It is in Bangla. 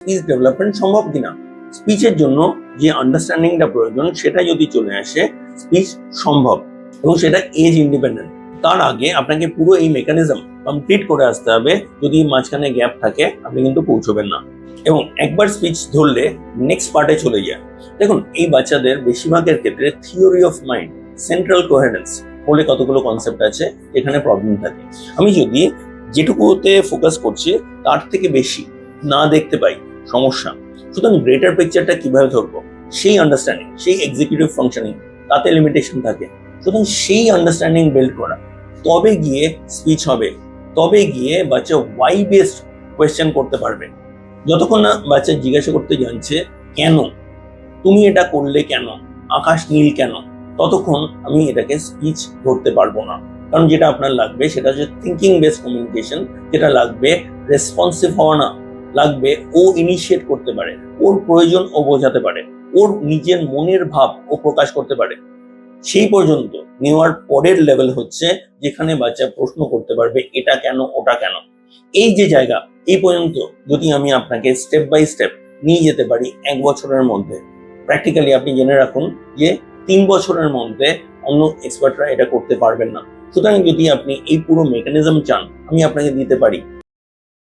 স্পিচ ডেভেলপমেন্ট সম্ভব কিনা? স্পিচের জন্য যে আন্ডারস্ট্যান্ডিংটা প্রয়োজন, সেটা যদি চলে আসে স্পিচ সম্ভব এবং সেটা এজ ইন্ডিপেন্ডেন্ট তার আগে আপনাকে পুরো এই মেকানিজম কমপ্লিট করে আসতে হবে। যদি মাঝখানে গ্যাপ থাকে, আপনি কিন্তু পৌঁছবেন না। এবং একবার স্পিচ ধরলে নেক্সট পার্টে চলে যায়। দেখুন, এই বাচ্চাদের বেশিরভাগের ক্ষেত্রে theory of mind central coherence বলে কতগুলো কনসেপ্ট আছে, এখানে প্রবলেম থাকে। আমি যদি যেটুকুতে ফোকাস করছি, তার থেকে বেশি না দেখতে পাই সমস্যা। সুতরাং গ্রেটার পিকচারটা কীভাবে ধরবো? সেই আন্ডারস্ট্যান্ডিং সেই এক্সিকিউটিভ ফাংশনিং তাতে লিমিটেশন থাকে। সুতরাং সেই আন্ডারস্ট্যান্ডিং বিল্ড করা। তবে গিয়ে স্পিচ হবে। তবে গিয়ে বাচ্চা ওয়াই বেসড কোয়েশ্চেন করতে পারবে। যতক্ষণ না বাচ্চা জিজ্ঞাসা করতে জানছে, কেন? তুমি এটা করলে কেন? আকাশ নীল কেন? ততক্ষণ আমি এটাকে স্পিচ ধরতে পারব না। কারণ যেটা আপনার লাগবে, সেটা হচ্ছে থিঙ্কিং বেস কমিউনিকেশন যেটা লাগবে রেসপন্সিভ হওয়া না। লাগবে, ও ইনিশিয়েট করতে পারে, ওর প্রয়োজন ও বোঝাতে পারে, ওর নিজের মনের ভাব ও প্রকাশ করতে পারে। সেই পর্যন্ত নেওয়ার পরের লেভেল হচ্ছে যেখানে বাচ্চা প্রশ্ন করতে পারবে, এটা কেন, ওটা কেন। এই যে জায়গা, এই পর্যন্ত যদি আমি আপনাকে স্টেপ বাই স্টেপ নিয়ে যেতে পারি এক বছরের মধ্যে প্র্যাকটিক্যালি আপনি জেনে রাখুন যে তিন বছরের মধ্যে অন্য এক্সপার্টরা এটা করতে পারবেন না। সুতরাং যদি আপনি এই পুরো মেকানিজম চান, আমি আপনাকে দিতে পারি